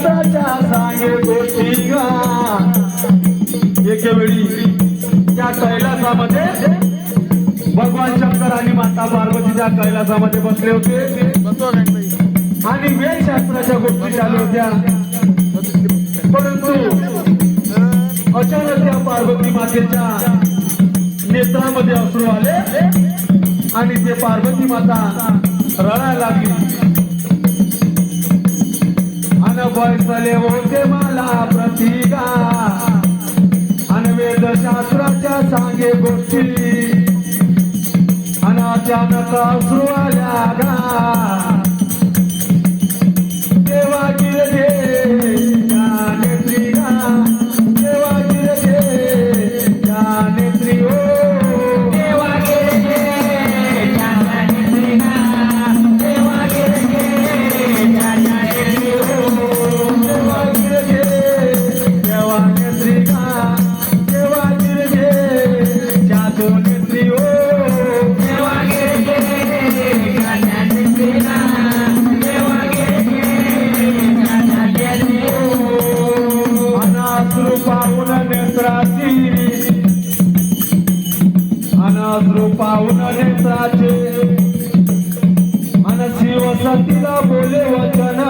वेद सांगे गोष्टी गा एके वेळी त्या कैलासामध्ये भगवान शंकर आणि माता पार्वती त्या कैलासामध्ये बसले होते. आणि वेदशास्त्राच्या गोष्टी चालू होत्या. परंतु अचानक त्या पार्वती मातेच्या नेत्रामध्ये अश्रू आले आणि ते पार्वती माता रडायला लागली. मन बसले होते मला प्रतिगा. अन वेदशास्त्राच्या सांगे गोष्टी. अन अचानक आल्या नेत्राची अनाश्रू पाहून नेत्राचे अन शिव बोले वचन.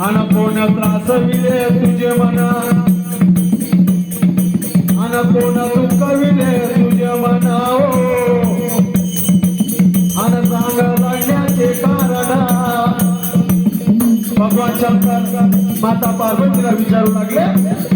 अन कोण त्रास विले तुझे मना. अन कोण दुःख विले तुझे मना. हो. अन सांग लढण्याचे कारण. भगवान शंकर माता पार्वतीला विचारू लागले.